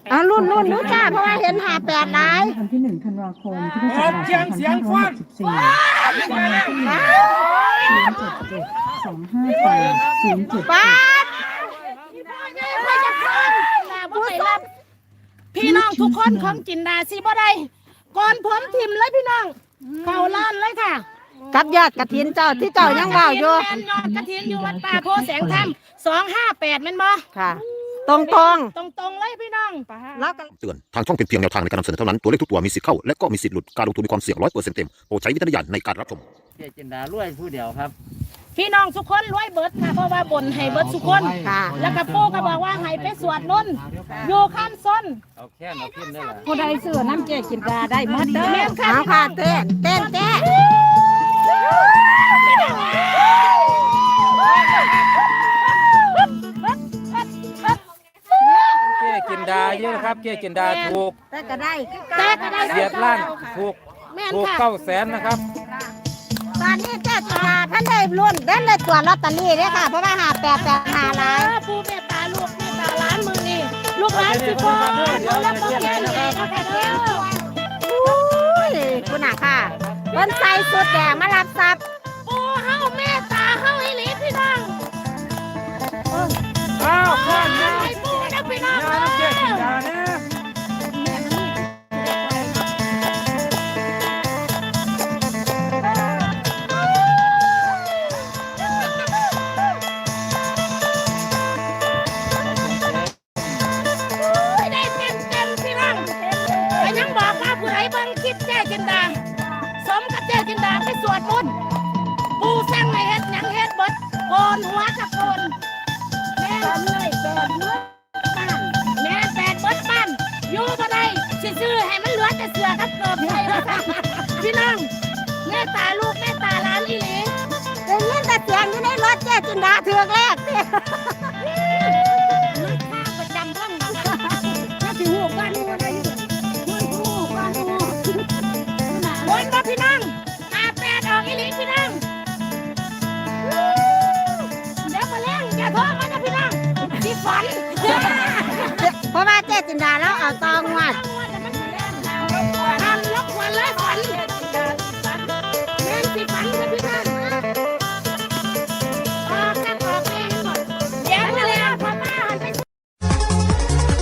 แปดเอารุ่นรุ่นรู้จ้าเพราะว่าเห็นหาแปดหลายวันที่หนึ่งธันวาคมพุทธศักราช2564วันที่หนึ่งศูนย์เจ็ดเจ็ดสองห้าแปดศูนย์เจ็ดป้าเจ็ดดไปจะฟังแต่บ่ได้รับพี่น้องทุกคนของจินดาสิบ่ได้ก่อนผมทิมเลยพี่น้องเข้าล้านเลยค่ะกับยอดกระถินเจ้าที่เจ้ายังว่าวอยู่ แม่นยอดกระถินอยู่วัดป่าโพแสงธรรมสองห้าแปดแม่นบ่ค่ะ ตรงตรงตรงตรงๆเลยพี่น้องๆแล้วก็เตือนทางช่องเป็นเพียงแนวทางในการนำเสนอเท่านั้น ตัวเลขทุกตัวมีสิทธิ์เข้า และก็มีสิทธิ์หลุด การลงทุนมีความเสี่ยงร้อยเปอร์เซ็นต์เต็ม โปรดใช้วิจารณญาณในการรับชม เจจินดารวยผู้เดียวครับ พี่น้องทุกคนรวยเบิดค่ะเพราะว่าบนให้เบิดทุกคน ค่ะ แล้วก็ปู่ก็บอกว่าให้ไปสวดนุ่นต์อยู่ข้ามซ้นเอาแค่นเอาพิมพ์ได้ละผู้ใดซื้อน้ำเจ๊กินดาได้หมดเด้อ แม่นค่ะเอาค่ะเต้นเต้นเต้น เยอะครับเจจินดาถูกแต่ก็ได้แต่ก็ได้เสียดล้านถูกแม่นถูกค่ะเก้าแสนนะครับ ตอนนี้เจ้าตาท่านได้รุ่นได้เลยตัวจลอตเตอรี่เลยค่ะ เพราะว่าหาแปดแปดหาหลายเออผู้เมตตาลูกเมตตาหล้านมือนี่ลูกหลานสิบคนเขาแล้วก็แก่ใหญ่เขาแก่เด้อ อุ้ยคุณน่ะค่ะเพิ่นใส่สุดแดงมารับทรัพย์ เหลือแต่เสือกับเกิบให้แล้วค่ะพี่น้องแม่ตาลูกแม่ตาหลานอีหลีได้ยินแต่เสียงอยู่ในรถเจ้จินดาเถือกแรกเด้ลูกค้าประจำห้องถ้าถึงหัวบ้านหัวได้อยู่หัวบ้านหัววนมาพี่น้องตาแปดออกอีหลีพี่น้องเดี๋ยวมาเล่นอย่าโทษมันนะพี่น้องที่ฝัน เพราะว่าเจ้จินดาแล้วเอาตองวัด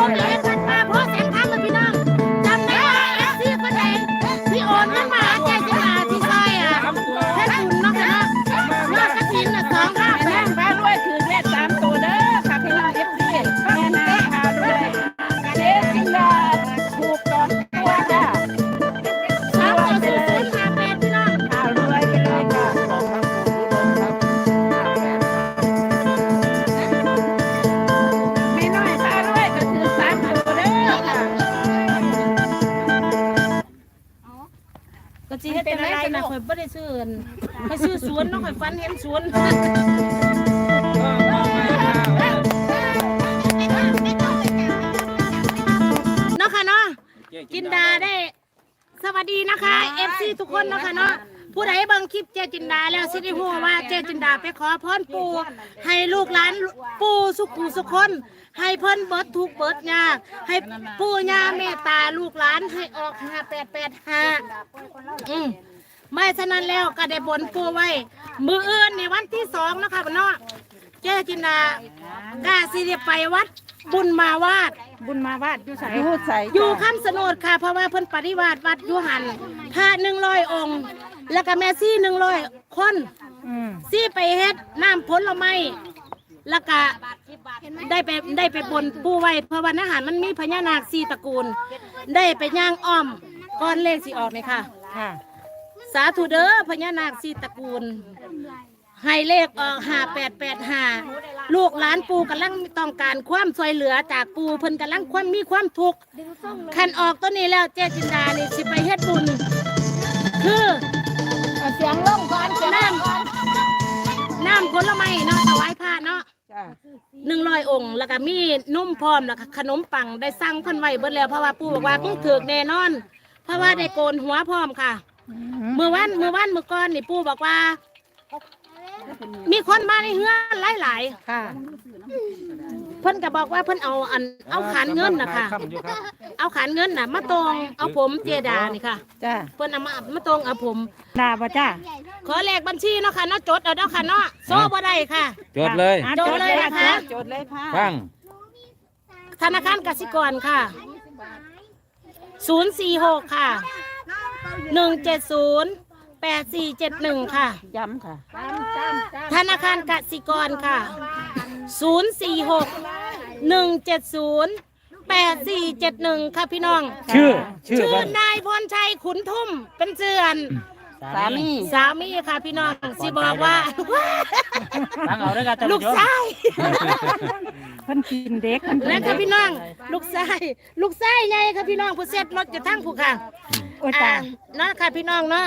Amen. ายนะข่อยบ่ได้ซื้ออั่นข่อยซื้อสวนเนาะข่อยฝันเห็นสวน เนาะค่ะเนาะจินดาได้ สวัสดีนะคะเอฟซีทุกคนเนาะค่ะเนาะ ผู้ใดเบิ่งคลิปเจจินดาแล้วสิได้ฮู้ว่าเจจินดาไปขอพรปู่ให้ลูกหลานปู่สุขุสุขคน ให้เพิ่นเบิดทุกข์เบิดยากให้ปู่ย่าเมตตาลูกหลานให้ออก5885อืมไม่ฉะนั้นแล้วก็ได้บนปู่ไว้ มืออื่นในวันที่สองเนาะคะเนาะเจจินดากาสิได้ไปวัดบุญมาวาด บุญมาวาดอยู่ไสอยู่ไสอยู่คำสนดค่ะเพราะว่าเพิ่นปฏิวัติวัดอยูหันพระหนึ่งร้อยองค์ แล้วก็แม่ซี่หนึ่งร้อยคนซี่ไปเฮ็ดน้ำผลไม้แล้วก็ได้ไปได้ไปบนปูไว้เพราะว่าอาหารมันมีพญานาคสี่ตระกูล ได้ไปย่างอ้อมก้อนเลขสิออกเลยค่ะ ค่ะ สาธุเด้อพญานาคสี่ตระกูล ให้เลขออกห้าแปดแปดห้าลูกหลานปูกำลังต้องการความช่วยเหลือจากปูเพิ่นกำลังความมีความทุกข์คันออกตัวนี้แล้วเจ๊จินดานี่สิไปเฮ็ดบุญ คือเสียงลงก่อนเสียงน้ำน้ำผลไม้เนาะถวายพระเนาะจ้ะหนึ่งร้อยองค์ แล้วก็มีนุ่มพร้อมแล้วก็ขนมปังได้สั่งเพิ่นไว้เบิดแล้วเพราะว่าปู่บอกว่าเพิ่งถือกแน่นอน เพราะว่าได้โกนหัวพร้อมค่ะมือวันมือวันมือก่อนนี่ปู่บอกว่า มีคนมาในเฮือนหลายค่ะๆ เพิ่นก็บอกว่าเพิ่นเอาอันเอาขานเงินนะคะค่ำอยู่ครับ เอาขานเงินน่ะ มาตรงเอาผมเจดานี่ค่ะ จ้ะเพิ่นเอามามาตรงเอาผม ดาบ่จ้ะขอเลขบัญชีเนาะค่ะเนาะจดเอาเนาะค่ะเนาะโซ่บ่ได้ค่ะ จดเลยจดเลยนะคะ จดเลยค่ะฟังธนาคารกสิกรค่ะ 046 ค่ะ 170 8471 ค่ะ ย้ำค่ะ ธนาคารกสิกรค่ะ 046 170 8471ค่ะพี่น้อง ชื่อ ชื่อชื่อฟังนายพรชัยขุนทุ่มเป็นเจือน สามีสามีค่ะพี่น้องสิบอกว่า ฟังเอาด้วยกันลูกชายเพิ่นกินเด็กแล้วค่ะพี่น้อง ลูกชายลูกชายไงค่ะพี่น้องผู้เซ็ตรถจะทั้งผู้ค่ะโอ้ยอ่าตายเนาะค่ะพี่น้องเนาะ